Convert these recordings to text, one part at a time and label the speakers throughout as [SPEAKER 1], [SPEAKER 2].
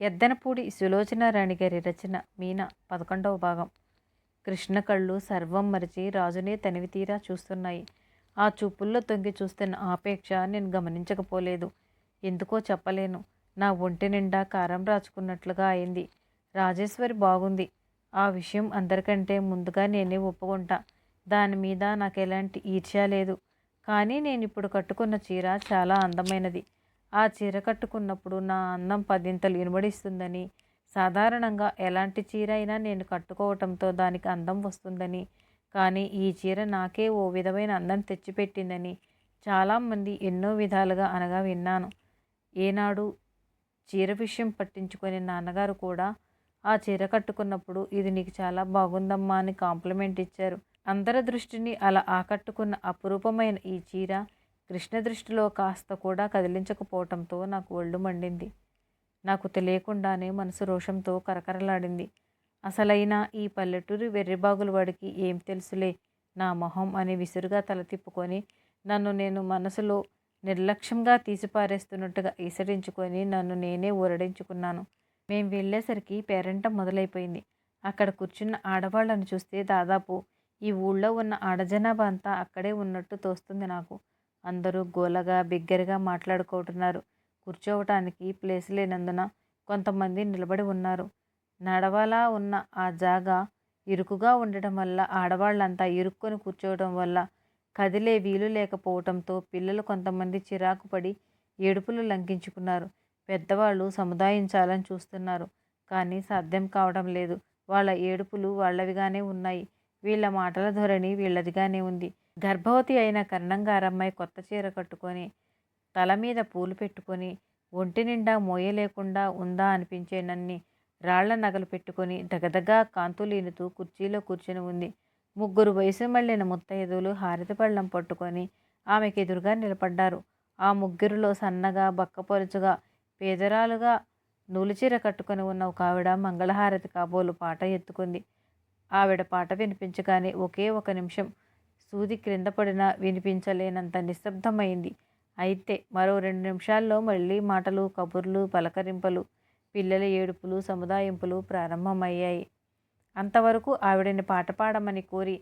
[SPEAKER 1] ఎద్దనపూడి సులోచనారాణి గారి రచన మీన పదకొండవ భాగం. కృష్ణ కళ్ళు సర్వం మరిచి రాజునే తనివి తీరా చూస్తున్నాయి. ఆ చూపుల్లో తొంగి చూస్తున్న ఆపేక్ష నేను గమనించకపోలేదు. ఎందుకో చెప్పలేను. నా ఒంటి నిండా కారం రాచుకున్నట్లుగా అయింది. రాజేశ్వరి బాగుంది. ఆ విషయం అందరికంటే ముందుగా నేనే ఒప్పుకుంటా. దాని మీద నాకు ఎలాంటి ఈర్ష్య లేదు. కానీ నేను ఇప్పుడు కట్టుకున్న చీర చాలా అందమైనది. ఆ చీర కట్టుకున్నప్పుడు నా అందం పదింతలు ఇనుమడిస్తుందని సాధారణంగా ఎలాంటి చీర అయినా నేను కట్టుకోవటంతో దానికి అందం వస్తుందని కానీ ఈ చీర నాకే ఓ విధమైన అందం తెచ్చిపెట్టిందని చాలామంది ఎన్నో విధాలుగా అనగా విన్నాను. ఏనాడు చీర విషయం పట్టించుకొని నాన్నగారు కూడా ఆ చీర కట్టుకున్నప్పుడు ఇది నీకు చాలా బాగుందమ్మా అని కాంప్లిమెంట్ ఇచ్చారు. అందరి దృష్టిని అలా ఆకట్టుకున్న అపురూపమైన ఈ చీర కృష్ణ దృష్టిలో కాస్త కూడా కదిలించకపోవటంతో నాకు ఒళ్ళు మండింది. నాకు తెలియకుండానే మనసు రోషంతో కరకరలాడింది. అసలైన ఈ పల్లెటూరి వెర్రిబాగుల వాడికి ఏం తెలుసులే? నా మొహం అని విసురుగా తల తిప్పుకొని నన్ను నేను మనసులో నిర్లక్ష్యంగా తీసిపారేస్తున్నట్టుగా ఈసడించుకొని నన్ను నేనే ఊరడించుకున్నాను. మేం వెళ్ళేసరికి పేరెంట మొదలైపోయింది. అక్కడ కూర్చున్న ఆడవాళ్ళని చూస్తే దాదాపు ఈ ఊళ్ళో ఉన్న ఆడజనాభా అంతా అక్కడే ఉన్నట్టు తోస్తుంది నాకు. అందరూ గోలగా బిగ్గరగా మాట్లాడుకుంటున్నారు కూర్చోవటానికి ప్లేస్ లేనందున కొంతమంది నిలబడి ఉన్నారు. నడవలా ఉన్న ఆ జాగా ఇరుకుగా ఉండటం వల్ల ఆడవాళ్ళంతా ఇరుక్కొని కూర్చోవడం వల్ల కదిలే వీలు లేకపోవటంతో పిల్లలు కొంతమంది చిరాకు పడి ఏడుపులు లంకించుకున్నారు. పెద్దవాళ్ళు సముదాయించాలని చూస్తున్నారు. కానీ సాధ్యం కావడం లేదు. వాళ్ళ ఏడుపులు వాళ్ళవిగానే ఉన్నాయి. వీళ్ళ మాటల ధోరణి వీళ్ళదిగానే ఉంది. గర్భవతి అయిన కర్ణంగారమ్మాయి కొత్త చీర కట్టుకొని తల మీద పూలు పెట్టుకొని ఒంటి నిండా మోయలేకుండా ఉందా అనిపించే నన్ని రాళ్ళ నగలు పెట్టుకొని దగదగా కాంతులీనుతూ కుర్చీలో కూర్చుని ఉంది. ముగ్గురు వయసు మళ్ళిన ముత్తైదులు హారతిపళ్ళం పట్టుకొని ఆమెకి ఎదురుగా నిలబడ్డారు. ఆ ముగ్గురిలో సన్నగా బక్కపరుచుగా పేదరాలుగా నూలుచీర కట్టుకొని ఉన్న ఒక ఆవిడ మంగళహారతి కాబోలు పాట ఎత్తుకుంది. ఆవిడ పాట వినిపించగానే ఒకే ఒక నిమిషం సూది క్రింద పడినా వినిపించలేనంత నిశ్శబ్దమైంది. అయితే మరో రెండు నిమిషాల్లో మళ్ళీ మాటలు కబుర్లు పలకరింపలు పిల్లల ఏడుపులు సముదాయింపులు ప్రారంభమయ్యాయి. అంతవరకు ఆవిడని పాట పాడమని కోరి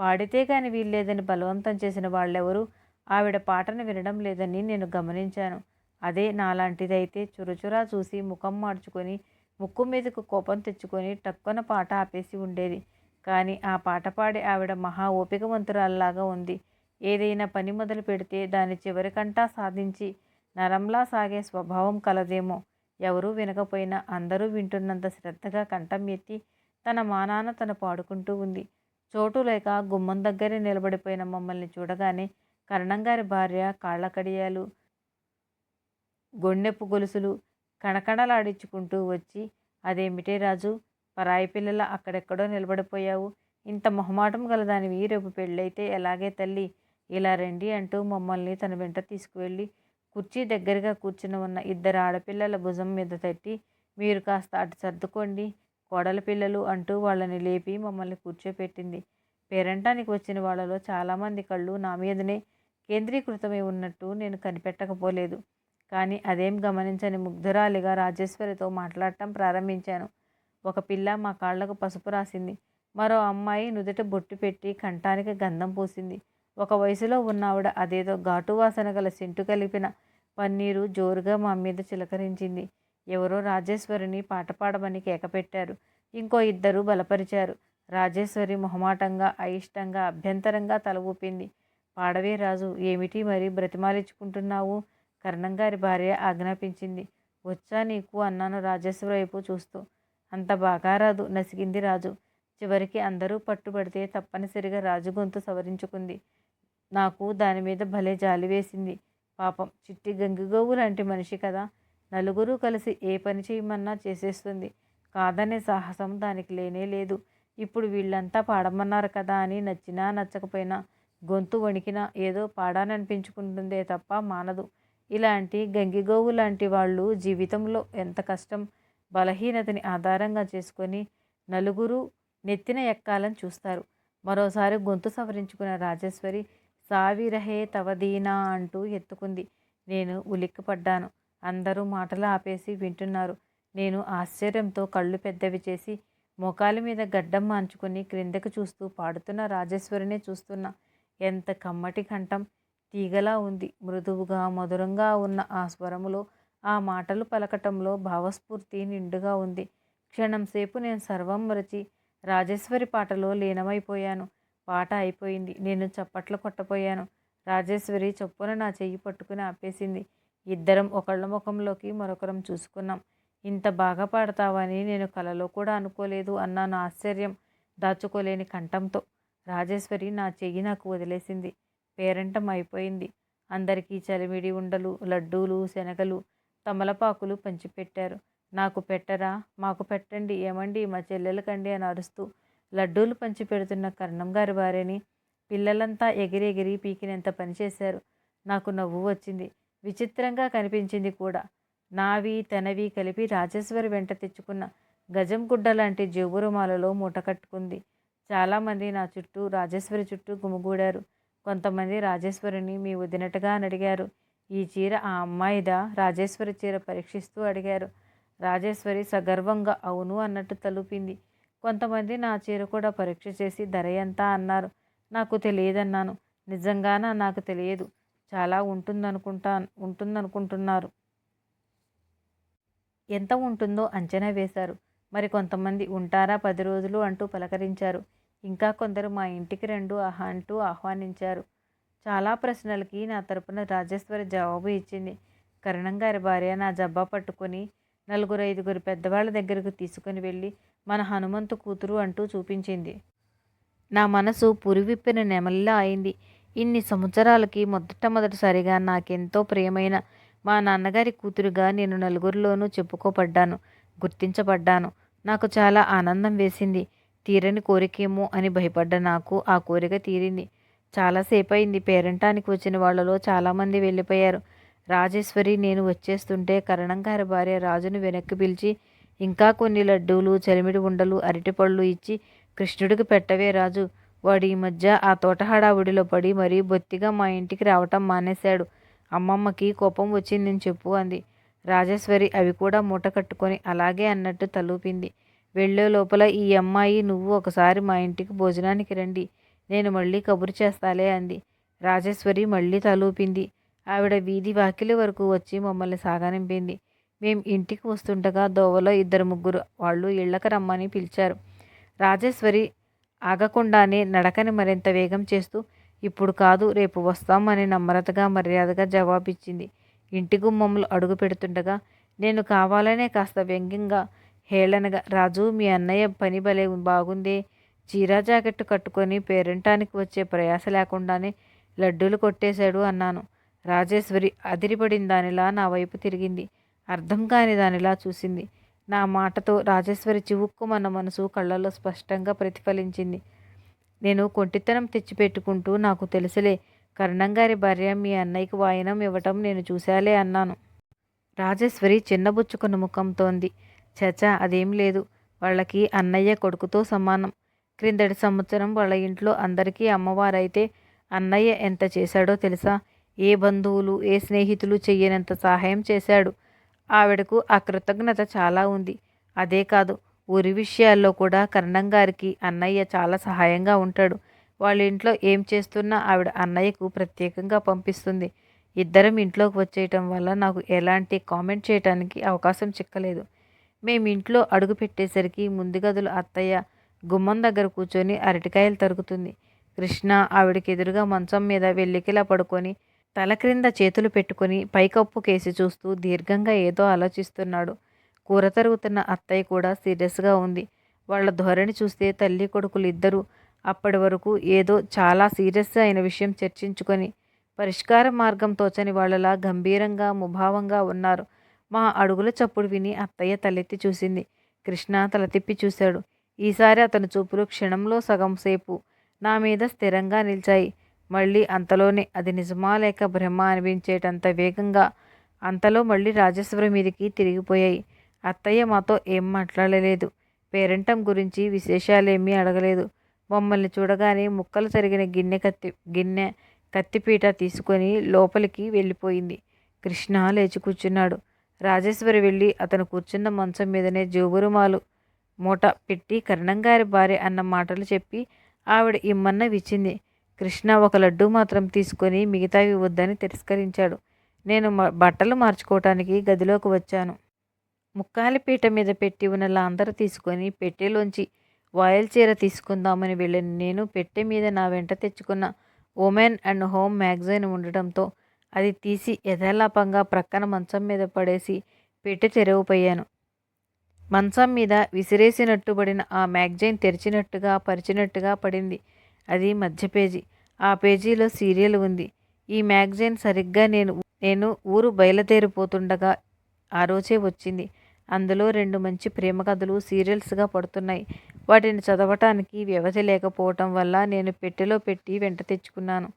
[SPEAKER 1] పాడితే కాని వీల్లేదని బలవంతం చేసిన వాళ్ళెవరూ? ఆవిడ పాటను వినడం లేదని నేను గమనించాను. అదే నాలాంటిదైతే చురచురా చూసి ముఖం మార్చుకొని ముక్కు మీదకు కోపం తెచ్చుకొని టక్కున పాట ఆపేసి ఉండేది. కానీ ఆ పాట పాడే ఆవిడ మహా ఓపికవంతురాల్లాగా ఉంది. ఏదైనా పని మొదలు పెడితే దాని చివరికంటా సాధించి నరంలా సాగే స్వభావం కలదేమో. ఎవరూ వినకపోయినా అందరూ వింటున్నంత శ్రద్ధగా కంఠం ఎత్తి తన మానాన తను పాడుకుంటూ ఉంది. చోటు లేక గుమ్మం దగ్గరే నిలబడిపోయిన మమ్మల్ని చూడగానే కరణంగారి భార్య కాళ్ళ కడియాలు గొలుసులు కణకణలాడించుకుంటూ వచ్చి అదేమిటే రాజు పరాయి పిల్లల అక్కడెక్కడో నిలబడిపోయావు. ఇంత మొహమాటం గలదానివి రేపు పెళ్ళైతే ఎలాగే తల్లి? ఇలా రండి అంటూ మమ్మల్ని తన వెంట తీసుకువెళ్ళి కుర్చీ దగ్గరగా కూర్చుని ఉన్న ఇద్దరు ఆడపిల్లల భుజం మీద తట్టి మీరు కాస్త అటు సర్దుకోండి కోడల పిల్లలు అంటూ వాళ్ళని లేపి మమ్మల్ని కూర్చోపెట్టింది. పేరంటానికి వచ్చిన వాళ్ళలో చాలామంది కళ్ళు నా మీదనే కేంద్రీకృతమై ఉన్నట్టు నేను కనిపెట్టకపోలేదు. కానీ అదేం గమనించని ముగ్ధురాలిగా రాజేశ్వరితో మాట్లాడటం ప్రారంభించాను. ఒక పిల్ల మా కాళ్ళకు పసుపు రాసింది. మరో అమ్మాయి నుదుట బొట్టు పెట్టి కంఠానికి గంధం పూసింది. ఒక వయసులో ఉన్న ఆవిడ అదేదో ఘాటు వాసన గల సెంటు కలిపిన పన్నీరు జోరుగా మా మీద చిలకరించింది. ఎవరో రాజేశ్వరిని పాట పాడమని కేకపెట్టారు ఇంకో ఇద్దరు బలపరిచారు. రాజేశ్వరి మొహమాటంగా అయిష్టంగా అభ్యంతరంగా తల ఊపింది. పాడవే రాజు ఏమిటి మరి బ్రతిమాలించుకుంటున్నావు? కర్ణంగారి భార్య ఆజ్ఞాపించింది. వచ్చా నీకు అన్నాను రాజేశ్వరి వైపు చూస్తూ. అంత బాగా రాదు నసిగింది రాజు. చివరికి అందరూ పట్టుబడితే తప్పనిసరిగా రాజు గొంతు సవరించుకుంది. నాకు దాని మీద భలే జాలి వేసింది. పాపం చిట్టి గంగిగోవు లాంటి మనిషి కదా. నలుగురు కలిసి ఏ పని చేయమన్నా చేసేస్తుంది. కాదనే సాహసం దానికి లేనే లేదు. ఇప్పుడు వీళ్ళంతా పాడమన్నారు కదా అని నచ్చినా నచ్చకపోయినా గొంతు వణికినా ఏదో పాడాననిపించుకుంటుందే తప్ప మానదు. ఇలాంటి గంగిగోవు లాంటి వాళ్ళు జీవితంలో ఎంత కష్టం? బలహీనతని ఆధారంగా చేసుకొని నలుగురు నెత్తిన ఎక్కాలని చూస్తారు. మరోసారి గొంతు సవరించుకున్న రాజేశ్వరి సావిరహే తవదీనా అంటూ ఎత్తుకుంది. నేను ఉలిక్కిపడ్డాను. అందరూ మాటలు ఆపేసి వింటున్నారు. నేను ఆశ్చర్యంతో కళ్ళు పెద్దవి చేసి మోకాల మీద గడ్డం మాంచుకుని క్రిందకు చూస్తూ పాడుతున్న రాజేశ్వరినే చూస్తున్నా. ఎంత కమ్మటి కంఠం తీగలా ఉంది. మృదువుగా మధురంగా ఉన్న ఆ స్వరములో ఆ మాటలు పలకటంలో భావస్ఫూర్తి నిండుగా ఉంది. క్షణం సేపు నేను సర్వం మరచి రాజేశ్వరి పాటలో లీనమైపోయాను. పాట అయిపోయింది. నేను చప్పట్లు కొట్టపోయాను. రాజేశ్వరి చొప్పున నా చెయ్యి పట్టుకుని ఆపేసింది. ఇద్దరం ఒకళ్ళ ముఖంలోకి మరొకరం చూసుకున్నాం. ఇంత బాగా పాడతావని నేను కలలో కూడా అనుకోలేదు అన్నాను ఆశ్చర్యం దాచుకోలేని కంఠంతో. రాజేశ్వరి నా చెయ్యి నాకు వదిలేసింది. పేరంటం అయిపోయింది. అందరికీ చలిమిడి ఉండలు లడ్డూలు శనగలు తమలపాకులు పంచిపెట్టారు. నాకు పెట్టరా? మాకు పెట్టండి. ఏమండి? మా చెల్లెలకండి అని అరుస్తూ లడ్డూలు పంచి పెడుతున్న కర్ణం గారి భార్యని పిల్లలంతా ఎగిరెగిరి పీకినంత పనిచేశారు నాకు నవ్వు వచ్చింది. విచిత్రంగా కనిపించింది కూడా. నావి తనవి కలిపి రాజేశ్వరి వెంట తెచ్చుకున్న గజం గుడ్డ లాంటి జోగురుమాలలో మూట కట్టుకుంది. చాలామంది నా చుట్టూ రాజేశ్వరి చుట్టూ గుమిగూడారు. కొంతమంది రాజేశ్వరిని మీ వదినట్టుగా అని అడిగారు. ఈ చీర ఆ అమ్మాయిదా? రాజేశ్వరి చీర పరీక్షిస్తూ అడిగారు. రాజేశ్వరి సగర్వంగా అవును అన్నట్టు తలుపింది. కొంతమంది నా చీర కూడా పరీక్ష చేసి ధర ఎంత అన్నారు. నాకు తెలియదన్నాను. నిజంగానా? నాకు తెలియదు. చాలా ఉంటుందనుకుంటా ఉంటుందనుకుంటున్నారు. ఎంత ఉంటుందో అంచనా వేశారు. మరి కొంతమంది ఉంటారా పది రోజులు అంటూ పలకరించారు. ఇంకా కొందరు మా ఇంటికి రెండు ఆహా అంటూ ఆహ్వానించారు. చాలా ప్రశ్నలకి నా తరపున రాజేశ్వరి జవాబు ఇచ్చింది. కరణం గారి భార్య నా జబ్బా పట్టుకొని నలుగురు ఐదుగురు పెద్దవాళ్ళ దగ్గరకు తీసుకుని వెళ్ళి మన హనుమంతు కూతురు అంటూ చూపించింది. నా మనసు పురివిప్పిన నెమల్లా అయింది. ఇన్ని సంవత్సరాలకి మొదట మొదటిసారిగా నాకెంతో ప్రియమైన మా నాన్నగారి కూతురుగా నేను నలుగురిలోనూ చెప్పుకోబడ్డాను గుర్తించబడ్డాను. నాకు చాలా ఆనందం వేసింది. తీరని కోరికేమో అని భయపడ్డ నాకు ఆ కోరిక తీరింది. చాలాసేపు అయింది పేరంటానికి వచ్చిన వాళ్ళలో చాలామంది వెళ్ళిపోయారు. రాజేశ్వరి నేను వచ్చేస్తుంటే కరణం గారి భార్య రాజును వెనక్కి పిలిచి ఇంకా కొన్ని లడ్డూలు చలిమిడి ఉండలు అరటిపళ్ళు ఇచ్చి కృష్ణుడికి పెట్టవే రాజు. వాడు ఈ మధ్య ఆ తోట హడావుడిలో పడి మరీ బొత్తిగా మా ఇంటికి రావటం మానేశాడు. అమ్మమ్మకి కోపం వచ్చిందని చెప్పు అంది. రాజేశ్వరి అవి కూడా మూట కట్టుకొని అలాగే అన్నట్టు తలూపింది. వెళ్ళే లోపల ఈ అమ్మాయి నువ్వు ఒకసారి మా ఇంటికి భోజనానికి రండి. నేను మళ్ళీ కబురు చేస్తాలే అంది. రాజేశ్వరి మళ్ళీ తలూపింది. ఆవిడ వీధి వాకిలి వరకు వచ్చి మమ్మల్ని సాగనింపింది. మేం ఇంటికి వస్తుండగా దోవలో ఇద్దరు ముగ్గురు వాళ్ళు ఇళ్ళకి రమ్మని పిలిచారు. రాజేశ్వరి ఆగకుండానే నడకని మరింత వేగం చేస్తూ ఇప్పుడు కాదు రేపు వస్తామని నమ్రతగా మర్యాదగా జవాబిచ్చింది. ఇంటి గుమ్మంలో అడుగు పెడుతుండగా నేను కావాలనే కాస్త వ్యంగ్యంగా హేళనగా రాజు మీ అన్నయ్య పని భలే బాగుందే చీరా జాకెట్ కట్టుకొని పేరంటానికి వచ్చే ప్రయాస లేకుండానే లడ్డూలు కొట్టేశాడు అన్నాను. రాజేశ్వరి అదిరిపడిన దానిలా నా వైపు తిరిగింది. అర్థం కాని దానిలా చూసింది. నా మాటతో రాజేశ్వరి చివుక్కుమన్న మనసు కళ్ళల్లో స్పష్టంగా ప్రతిఫలించింది. నేను కొంటితనం తెచ్చిపెట్టుకుంటూ నాకు తెలుసులే కర్ణంగారి భార్య మీ అన్నయ్యకి వాయనం ఇవ్వటం నేను చూశాలే అన్నాను. రాజేశ్వరి చిన్నబుచ్చుకున్న ముఖంతోంది. చచా అదేం లేదు. వాళ్ళకి అన్నయ్య కొడుకుతో సమానం. క్రిందటి సంవత్సరం వాళ్ళ ఇంట్లో అందరికీ అమ్మవారైతే అన్నయ్య ఎంత చేశాడో తెలుసా? ఏ బంధువులు ఏ స్నేహితులు చెయ్యనంత సహాయం చేశాడు. ఆవిడకు ఆ కృతజ్ఞత చాలా ఉంది. అదే కాదు ఊరి విషయాల్లో కూడా కర్ణం గారికి అన్నయ్య చాలా సహాయంగా ఉంటాడు. వాళ్ళ ఇంట్లో ఏం చేస్తున్నా ఆవిడ అన్నయ్యకు ప్రత్యేకంగా పంపిస్తుంది. ఇద్దరం ఇంట్లోకి వచ్చేయటం వల్ల నాకు ఎలాంటి కామెంట్ చేయటానికి అవకాశం చిక్కలేదు. మేము ఇంట్లో అడుగు పెట్టేసరికి ముందు గదులు అత్తయ్య గుమ్మం దగ్గర కూర్చొని అరటికాయలు తరుగుతుంది. కృష్ణ ఆవిడకి ఎదురుగా మంచం మీద వెల్లికిలా పడుకొని తల క్రింద చేతులు పెట్టుకొని పైకప్పు కేసి చూస్తూ దీర్ఘంగా ఏదో ఆలోచిస్తున్నాడు. కూర తరుగుతున్న అత్తయ్య కూడా సీరియస్గా ఉంది. వాళ్ళ ధోరణి చూస్తే తల్లి కొడుకులు ఇద్దరూ అప్పటి వరకు ఏదో చాలా సీరియస్ అయిన విషయం చర్చించుకొని పరిష్కార మార్గం తోచని వాళ్ళలా గంభీరంగా ముభావంగా ఉన్నారు. మా అడుగుల చప్పుడు విని అత్తయ్య తలెత్తి చూసింది. కృష్ణ తల తిప్పి చూశాడు. ఈసారి అతని చూపులు క్షణంలో సగం సేపు నా మీద స్థిరంగా నిలిచాయి. మళ్ళీ అంతలోనే అది నిజమా లేక భ్రమ అనిపించేటంత వేగంగా అంతలో మళ్ళీ రాజేశ్వరి మీదకి తిరిగిపోయాయి. అత్తయ్య మాతో ఏం మాట్లాడలేదు. పేరెంటం గురించి విశేషాలేమీ అడగలేదు. మమ్మల్ని చూడగానే ముక్కలు జరిగిన గిన్నె కత్తి గిన్నె కత్తిపీట తీసుకొని లోపలికి వెళ్ళిపోయింది. కృష్ణ లేచి కూర్చున్నాడు. రాజేశ్వరి వెళ్ళి అతను కూర్చున్న మంచం మీదనే జోబురుమాలు మూట పెట్టి కరణంగారి భార్య అన్న మాటలు చెప్పి ఆవిడ ఇమ్మన్నవి విచ్చింది. కృష్ణ ఒక లడ్డు మాత్రం తీసుకొని మిగతావి వద్దని తిరస్కరించాడు. నేను బట్టలు మార్చుకోవటానికి గదిలోకి వచ్చాను. ముక్కాలి పీట మీద పెట్టి ఉన్న లాంధర తీసుకొని పెట్టెలోంచి వాయల్ చీర తీసుకుందామని వెళ్ళిన నేను పెట్టె మీద నా వెంట తెచ్చుకున్న ఉమెన్ అండ్ హోమ్ మ్యాగజైన్ ఉండటంతో అది తీసి యథాలాపంగా ప్రక్కన మంచం మీద పడేసి పెట్టె తెరవపోయాను. మంచం మీద విసిరేసినట్టుబడిన ఆ మ్యాగజైన్ తెరిచినట్టుగా పరిచినట్టుగా పడింది. అది మధ్య పేజీ. ఆ పేజీలో సీరియల్ ఉంది. ఈ మ్యాగజైన్ సరిగ్గా నేను నేను ఊరు బయలుదేరిపోతుండగా ఆ రోజే వచ్చింది. అందులో రెండు మంచి ప్రేమ కథలు సీరియల్స్గా పడుతున్నాయి. వాటిని చదవటానికి వ్యవధి లేకపోవటం వల్ల నేను పెట్టెలో పెట్టి వెంట తెచ్చుకున్నాను.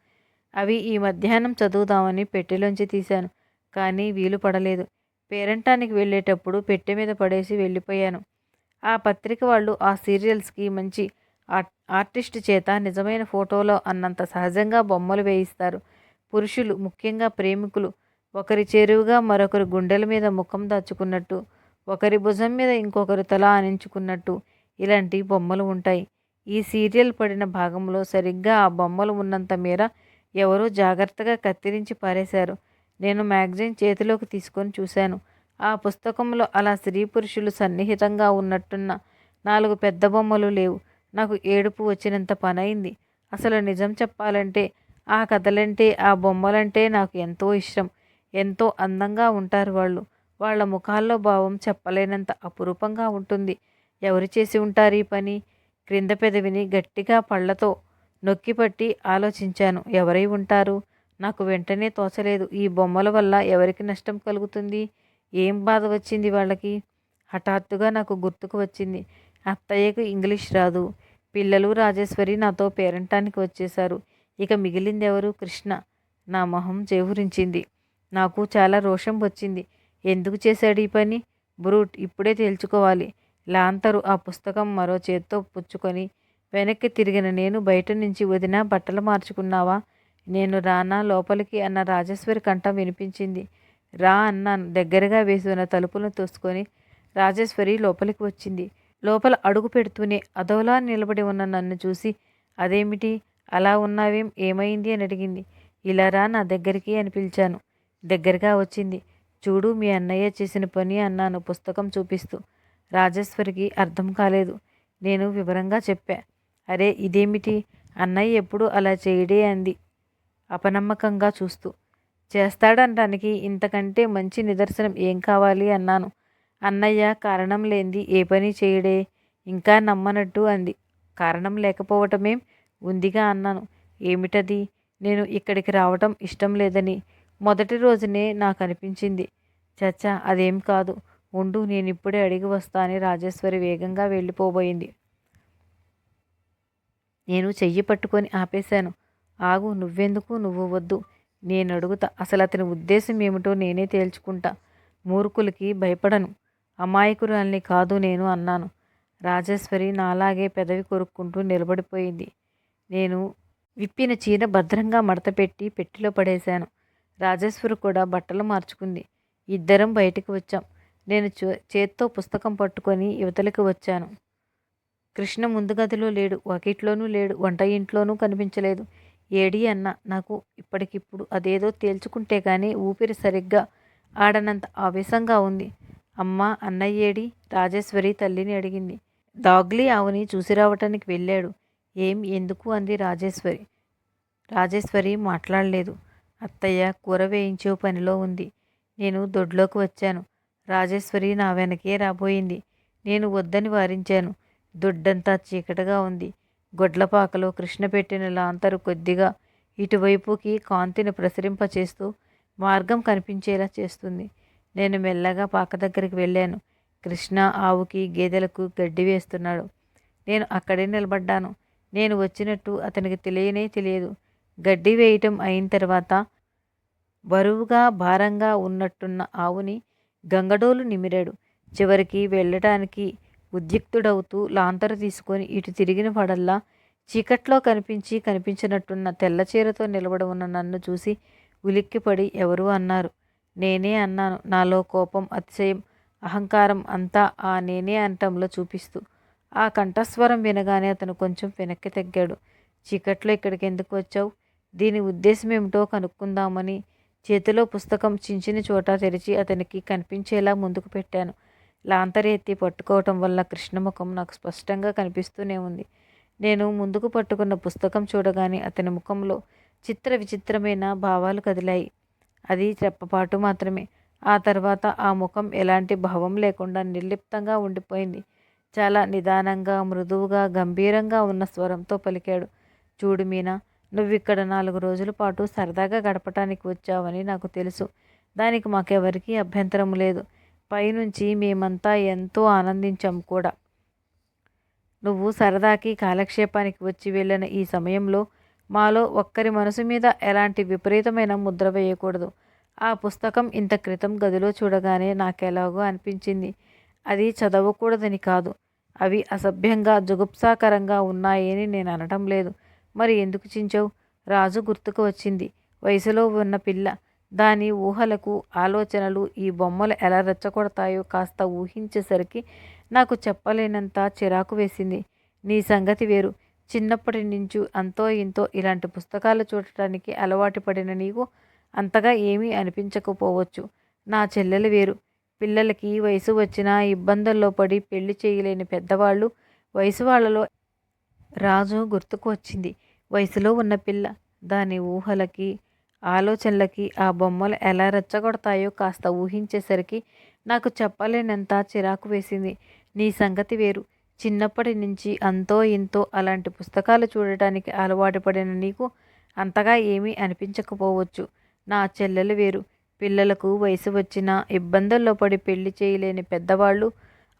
[SPEAKER 1] అవి ఈ మధ్యాహ్నం చదువుదామని పెట్టెలోంచి తీశాను కానీ వీలు పడలేదు. పేరంటానికి వెళ్ళేటప్పుడు పెట్టె మీద పడేసి వెళ్ళిపోయాను. ఆ పత్రిక వాళ్ళు ఆ సీరియల్స్కి మంచి ఆర్టిస్ట్ చేత నిజమైన ఫోటోలో అన్నంత సహజంగా బొమ్మలు వేయిస్తారు. పురుషులు ముఖ్యంగా ప్రేమికులు ఒకరి చేరువుగా మరొకరి గుండెల మీద ముఖం దాచుకున్నట్టు ఒకరి భుజం మీద ఇంకొకరు తల ఆనించుకున్నట్టు ఇలాంటి బొమ్మలు ఉంటాయి. ఈ సీరియల్ పడిన భాగంలో సరిగ్గా ఆ బొమ్మలు ఉన్నంత మేర ఎవరో జాగ్రత్తగా కత్తిరించి పారేశారు. నేను మ్యాగజైన్ చేతిలోకి తీసుకొని చూశాను. ఆ పుస్తకంలో అలా స్త్రీ పురుషులు సన్నిహితంగా ఉన్నట్టున్న నాలుగు పెద్ద బొమ్మలు లేవు. నాకు ఏడుపు వచ్చినంత పనైంది. అసలు నిజం చెప్పాలంటే ఆ కథలంటే ఆ బొమ్మలంటే నాకు ఎంతో ఇష్టం. ఎంతో అందంగా ఉంటారు వాళ్ళు. వాళ్ళ ముఖాల్లో భావం చెప్పలేనంత అపురూపంగా ఉంటుంది. ఎవరు చేసి ఉంటారు ఈ పని? క్రింద పెదవిని గట్టిగా పళ్ళతో నొక్కిపట్టి ఆలోచించాను. ఎవరై ఉంటారు? నాకు వెంటనే తోచలేదు. ఈ బొమ్మల వల్ల ఎవరికి నష్టం కలుగుతుంది? ఏం బాధ వచ్చింది వాళ్ళకి? హఠాత్తుగా నాకు గుర్తుకు వచ్చింది. అత్తయ్యకు ఇంగ్లీష్ రాదు. పిల్లలు రాజేశ్వరి నాతో పేరంటానికి వచ్చేశారు. ఇక మిగిలింది ఎవరు కృష్ణ. నా మొహం చేవురించింది నాకు చాలా రోషం వచ్చింది. ఎందుకు చేశాడు ఈ పని? బ్రూట్ ఇప్పుడే తేల్చుకోవాలి. లాంతరు ఆ పుస్తకం మరో చేత్తో పుచ్చుకొని వెనక్కి తిరిగిన నేను బయట నుంచి వదిన బట్టలు మార్చుకున్నావా? నేను రానా లోపలికి అన్న రాజేశ్వరి కంఠం వినిపించింది. రా అన్నాను దగ్గరగా వేసి ఉన్న తలుపులను తోసుకొని రాజేశ్వరి లోపలికి వచ్చింది. లోపల అడుగు పెడుతూనే అదోలా నిలబడి ఉన్న నన్ను చూసి అదేమిటి? అలా ఉన్నావేం? ఏమైంది? అని అడిగింది. ఇలా రా నా దగ్గరికి అని పిలిచాను. దగ్గరగా వచ్చింది. చూడు మీ అన్నయ్య చేసిన పని అన్నాను పుస్తకం చూపిస్తూ. రాజేశ్వరికి అర్థం కాలేదు. నేను వివరంగా చెప్పా. అరే ఇదేమిటి? అన్నయ్య ఎప్పుడు అలా చేయడే అంది. అపనమ్మకంగా చూస్తూ చేస్తాడనటానికి ఇంతకంటే మంచి నిదర్శనం ఏం కావాలి? అన్నాను. అన్నయ్య కారణం లేనిది ఏ పని చేయడే? ఇంకా నమ్మనట్టు అంది. కారణం లేకపోవటమేం? ఉందిగా అన్నాను. ఏమిటది? నేను ఇక్కడికి రావటం ఇష్టం లేదని. మొదటి రోజునే నాకు అనిపించింది. చచ్చా అదేం కాదు. ఉండు నేను ఇప్పుడే అడిగి వస్తా అని రాజేశ్వరి వేగంగా వెళ్ళిపోబోయింది. నేను చెయ్యి పట్టుకొని ఆపేశాను. ఆగు నువ్వెందుకు? నువ్వు వద్దు. నేను అడుగుతా అసలు అతని ఉద్దేశం ఏమిటో నేనే తేల్చుకుంటా. మూర్ఖులకి భయపడను. అమాయకురాల్ని కాదు నేను అన్నాను. రాజేశ్వరి నాలాగే పెదవి కొరుక్కుంటూ నిలబడిపోయింది. నేను విప్పిన చీర భద్రంగా మడతపెట్టి పెట్టిలో పడేశాను. రాజేశ్వరి కూడా బట్టలు మార్చుకుంది. ఇద్దరం బయటికి వచ్చాం. నేను చే- చేత్తో పుస్తకం పట్టుకొని యువతలకు వచ్చాను. కృష్ణ ముందు గదిలో లేడు. వాకిట్లోనూ లేడు. వంట ఇంట్లోనూ కనిపించలేదు. ఏడి అన్న నాకు ఇప్పటికిప్పుడు అదేదో తేల్చుకుంటే కానీ ఊపిరి సరిగ్గా ఆడనంత ఆవేశంగా ఉంది. అమ్మ అన్నయ్యేడి రాజేశ్వరి తల్లిని అడిగింది. డాగ్లీ ఆవుని చూసి రావటానికి వెళ్ళాడు. ఏం ఎందుకు? అంది రాజేశ్వరి. రాజేశ్వరి మాట్లాడలేదు. అత్తయ్య కూర వేయించే పనిలో ఉంది. నేను దొడ్లోకి వచ్చాను. రాజేశ్వరి నా వెనకే రాబోయింది. నేను వద్దని వారించాను. దొడ్డంతా చీకటిగా ఉంది. గొడ్లపాకలో కృష్ణ పెట్టిన కొద్దిగా ఇటువైపుకి కాంతిని ప్రసరింపచేస్తూ మార్గం కనిపించేలా చేస్తుంది. నేను మెల్లగా పాక దగ్గరికి వెళ్ళాను. కృష్ణ ఆవుకి గేదెలకు గడ్డి వేస్తున్నాడు. నేను అక్కడే నిలబడ్డాను. నేను వచ్చినట్టు అతనికి తెలియనే తెలియదు. గడ్డి వేయటం అయిన తర్వాత బరువుగా భారంగా ఉన్నట్టున్న ఆవుని గంగడోలు నిమిరాడు. చివరికి వెళ్ళటానికి ఉద్యుక్తుడవుతూ లాంతరు తీసుకొని ఇటు తిరిగిన పడల్లా చీకట్లో కనిపించి కనిపించినట్టున్న తెల్ల చీరతో నిలబడి ఉన్న నన్ను చూసి ఉలిక్కిపడి ఎవరు అన్నారు. నేనే అన్నాను. నాలో కోపం అతిశయం అహంకారం అంతా ఆ నేనే అంటంలో చూపిస్తూ. ఆ కంఠస్వరం వినగానే అతను కొంచెం వెనక్కి తగ్గాడు. చీకట్లో ఇక్కడికి ఎందుకు వచ్చావు? దీని ఉద్దేశం ఏమిటో కనుక్కుందామని చేతిలో పుస్తకం చించిన చోట తెరిచి అతనికి కనిపించేలా ముందుకు పెట్టాను. లాంతరి ఎత్తి పట్టుకోవటం వల్ల కృష్ణముఖం నాకు స్పష్టంగా కనిపిస్తూనే ఉంది. నేను ముందుకు పట్టుకున్న పుస్తకం చూడగానే అతని ముఖంలో చిత్ర విచిత్రమైన భావాలు కదిలాయి. అది చెప్పపాటు మాత్రమే. ఆ తర్వాత ఆ ముఖం ఎలాంటి భావం లేకుండా నిర్లిప్తంగా ఉండిపోయింది. చాలా నిదానంగా మృదువుగా గంభీరంగా ఉన్న స్వరంతో పలికాడు. చూడు మీనా నువ్వు ఇక్కడ నాలుగు రోజుల పాటు సరదాగా గడపటానికి వచ్చావని నాకు తెలుసు. దానికి మాకెవరికీ అభ్యంతరం లేదు. పైనుంచి మేమంతా ఎంతో ఆనందించాం కూడా. నువ్వు సరదాకి కాలక్షేపానికి వచ్చి వెళ్ళిన ఈ సమయంలో మాలో ఒక్కరి మనసు మీద ఎలాంటి విపరీతమైన ముద్ర వేయకూడదు. ఆ పుస్తకం ఇంత క్రితం గదిలో చూడగానే నాకెలాగో అనిపించింది. అది చదవకూడదని కాదు. అవి అసభ్యంగా జుగుప్సాకరంగా ఉన్నాయని నేను అనటం లేదు. మరి ఎందుకు చించావు? రాజు గుర్తుకు వచ్చింది. వయసులో ఉన్న పిల్ల. దాని ఊహలకు ఆలోచనలు ఈ బొమ్మలు ఎలా రెచ్చగొడతాయో కాస్త ఊహించేసరికి నాకు చెప్పలేనంత చిరాకు వేసింది. నీ సంగతి వేరు. చిన్నప్పటి నుంచి అంతో ఇంతో ఇలాంటి పుస్తకాలు చూడటానికి అలవాటు పడిన నీకు అంతగా ఏమీ అనిపించకపోవచ్చు. నా చెల్లెలు వేరు. పిల్లలకి వయసు వచ్చినా ఇబ్బందుల్లో పడి పెళ్ళి చేయలేని పెద్దవాళ్ళు వయసు వాళ్ళలో రాజు గుర్తుకు వచ్చింది. వయసులో ఉన్న పిల్ల. దాని ఊహలకి ఆలోచనలకి ఆ బొమ్మలు ఎలా రెచ్చగొడతాయో కాస్త ఊహించేసరికి నాకు చెప్పలేనంత చిరాకు వేసింది. నీ సంగతి వేరు. చిన్నప్పటి నుంచి అంతో ఇంతో అలాంటి పుస్తకాలు చూడటానికి అలవాటు పడిన నీకు అంతగా ఏమీ అనిపించకపోవచ్చు. నా చెల్లెలు వేరు. పిల్లలకు వయసు వచ్చినా ఇబ్బందుల్లో పడి పెళ్ళి చేయలేని పెద్దవాళ్ళు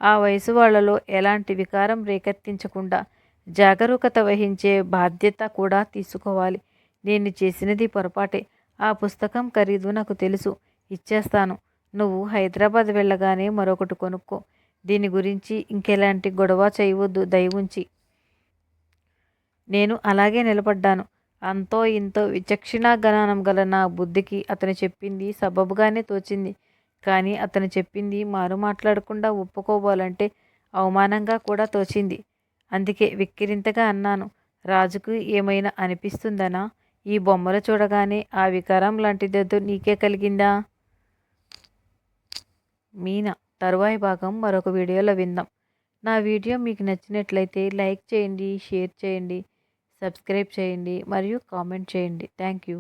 [SPEAKER 1] ఆ వయసు వాళ్ళలో ఎలాంటి వికారం రేకెత్తించకుండా జాగరూకత వహించే బాధ్యత కూడా తీసుకోవాలి. నేను చేసినది పొరపాటే. ఆ పుస్తకం ఖరీదు నాకు తెలుసు. ఇచ్చేస్తాను. నువ్వు హైదరాబాద్ వెళ్ళగానే మరొకటి కొనుక్కో. దీని గురించి ఇంకెలాంటి గొడవ చేయవద్దు దయవుంచి. నేను అలాగే నిలబడ్డాను. అంతో ఇంతో విచక్షణా గణనం గల నా బుద్ధికి అతను చెప్పింది సబబుగానే తోచింది. కానీ అతను చెప్పింది మారు మాట్లాడకుండా ఒప్పుకోవాలంటే అవమానంగా కూడా తోచింది. అందుకే విక్కిరింతగా అన్నాను. రాజుకు ఏమైనా అనిపిస్తుందనా? ఈ బొమ్మలు చూడగానే ఆ వికారం లాంటిదేదో నీకే కలిగిందా? మీనా తరువాయి భాగం మరొక వీడియోలో విందాం. నా వీడియో మీకు నచ్చినట్లయితే లైక్ చేయండి షేర్ చేయండి సబ్స్క్రైబ్ చేయండి మరియు కామెంట్ చేయండి. Thank you.